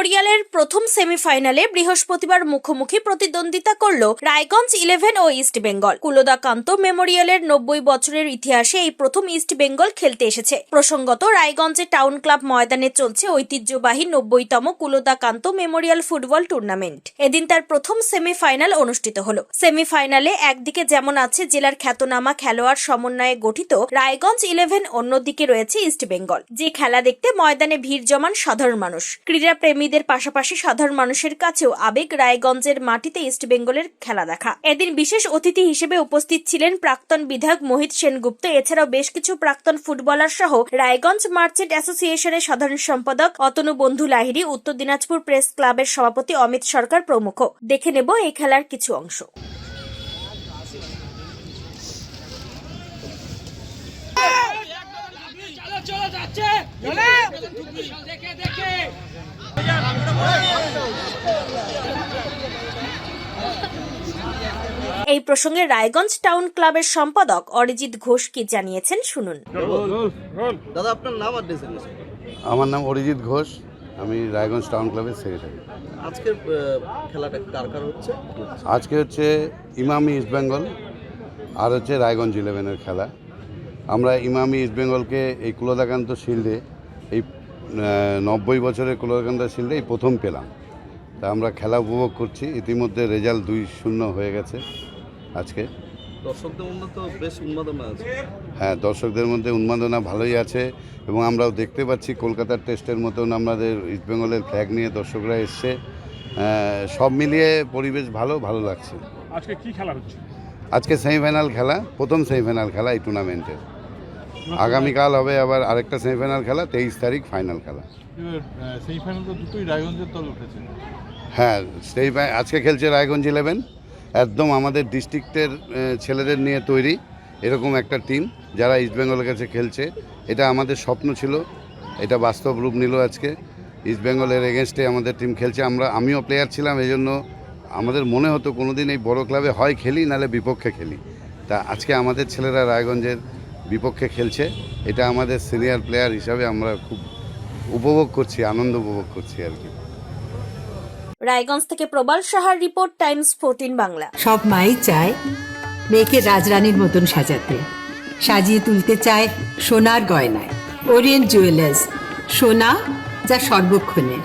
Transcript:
মেমোরিয়ালের প্রথম সেমিফাইনালে বৃহস্পতিবার মুখোমুখি প্রতিদ্বন্দ্বিতা করল রায়গঞ্জ ইলেভেন ও ইস্ট বেঙ্গল। কুলদাকান্ত মেমোরিয়ালের নব্বই বছরের ইতিহাসে এই প্রথম ইস্ট বেঙ্গল খেলতে এসেছে। প্রসঙ্গত, রায়গঞ্জে টাউন ক্লাব ময়দানে চলছে ঐতিহ্যবাহী নব্বইতম কুলদাকান্ত মেমোরিয়াল ফুটবল টুর্নামেন্ট। এদিন তার প্রথম সেমিফাইনাল অনুষ্ঠিত হল। সেমিফাইনালে একদিকে যেমন আছে জেলার খ্যাতনামা খেলোয়াড় সমন্বয়ে গঠিত রায়গঞ্জ ইলেভেন, অন্যদিকে রয়েছে ইস্ট বেঙ্গল, যে খেলা দেখতে ময়দানে ভিড় জমান সাধারণ মানুষ। ক্রীড়া প্রেমীদের পাশাপাশি সাধারণ মানুষের কাছেও আবেগ রায়গঞ্জের মাটিতে ইস্টবেঙ্গলের খেলা দেখা। এদিন বিশেষ অতিথি হিসেবে উপস্থিত ছিলেন প্রাক্তন বিধায়ক মোহিত সেনগুপ্ত। এছাড়াও বেশ কিছু প্রাক্তন ফুটবলার সহ রায়গঞ্জ মার্চেন্ট অ্যাসোসিয়েশনের সাধারণ সম্পাদক অতনু বন্ধু লাহিড়ি, উত্তর দিনাজপুর প্রেস ক্লাবের সভাপতি অমিত সরকার প্রমুখ। দেখে নেব এই খেলার কিছু অংশ চলো চলো যাচ্ছে দেখে দেখে এই প্রসঙ্গে রায়গঞ্জ টাউন ক্লাবের সম্পাদক অরিজিৎ ঘোষ কি জানিয়েছেন শুনুন। দাদা আপনার নাম আর আমার নাম অরিজিৎ ঘোষ আমি রায়গঞ্জ টাউন ক্লাবের সেক্রেটারি আজকের খেলাটা কার কার হচ্ছে? আজকে হচ্ছে ইমামি ইস্টবেঙ্গল আর হচ্ছে রায়গঞ্জ ইলেভেনের খেলা। আমরা ইমামি ইস্টবেঙ্গলকে এই কুলদাকান্ত শিল্ডে এই নব্বই বছরের কুলদাকান্ত শিল্ডে এই প্রথম পেলাম। তা আমরা খেলা উপভোগ করছি। ইতিমধ্যে রেজাল্ট দুই শূন্য হয়ে গেছে আজকে। দর্শকদের মধ্যে তো বেশ উন্মাদনা আছে। হ্যাঁ দর্শকদের মধ্যে উন্মাদনা ভালোই আছে এবং আমরাও দেখতে পাচ্ছি কলকাতার টেস্টের মতন আমাদের ইস্টবেঙ্গলের ফ্ল্যাগ নিয়ে দর্শকরা এসছে। সব মিলিয়ে পরিবেশ ভালো ভালো লাগছে। আজকে কি খেলা হচ্ছে? আজকে সেমিফাইনাল খেলা প্রথম সেমিফাইনাল খেলা এই টুর্নামেন্টের আগামীকাল হবে আবার আরেকটা সেমিফাইনাল খেলা তেইশ তারিখ ফাইনাল খেলা। সেই তো দুটোই রায়গঞ্জের দল উঠেছে। হ্যাঁ সেই আজকে খেলছে রায়গঞ্জ ইলেভেন একদম আমাদের ডিস্ট্রিক্টের ছেলেদের নিয়ে তৈরি এরকম একটা টিম যারা ইস্টবেঙ্গলের কাছে খেলছে। এটা আমাদের স্বপ্ন ছিল এটা বাস্তব রূপ নিল আজকে। ইস্টবেঙ্গলের এগেনস্টে আমাদের টিম খেলছে। আমরা আমিও প্লেয়ার ছিলাম এই জন্য আমাদের মনে হতো কোনোদিন এই বড় ক্লাবে হয় খেলি নালে বিপক্ষে খেলি। তা আজকে আমাদের ছেলেরা রায়গঞ্জের বিপক্ষে খেলছে। এটা আমাদের সিনিয়র প্লেয়ার হিসাবে আমরা খুব উপভোগ করছি আনন্দ উপভোগ করছি আর কি। রায়গঞ্জ থেকে প্রবাল সাহার রিপোর্ট টাইমস ফোরটিন বাংলা। সব মাই চায় মেয়েকে রাজরানীর মতন সাজাতে। সাজিয়ে তুলতে চায় সোনার গয়নায়। ওরিয়েন্ট জুয়েলার্স সোনা যা সর্বক্ষণের।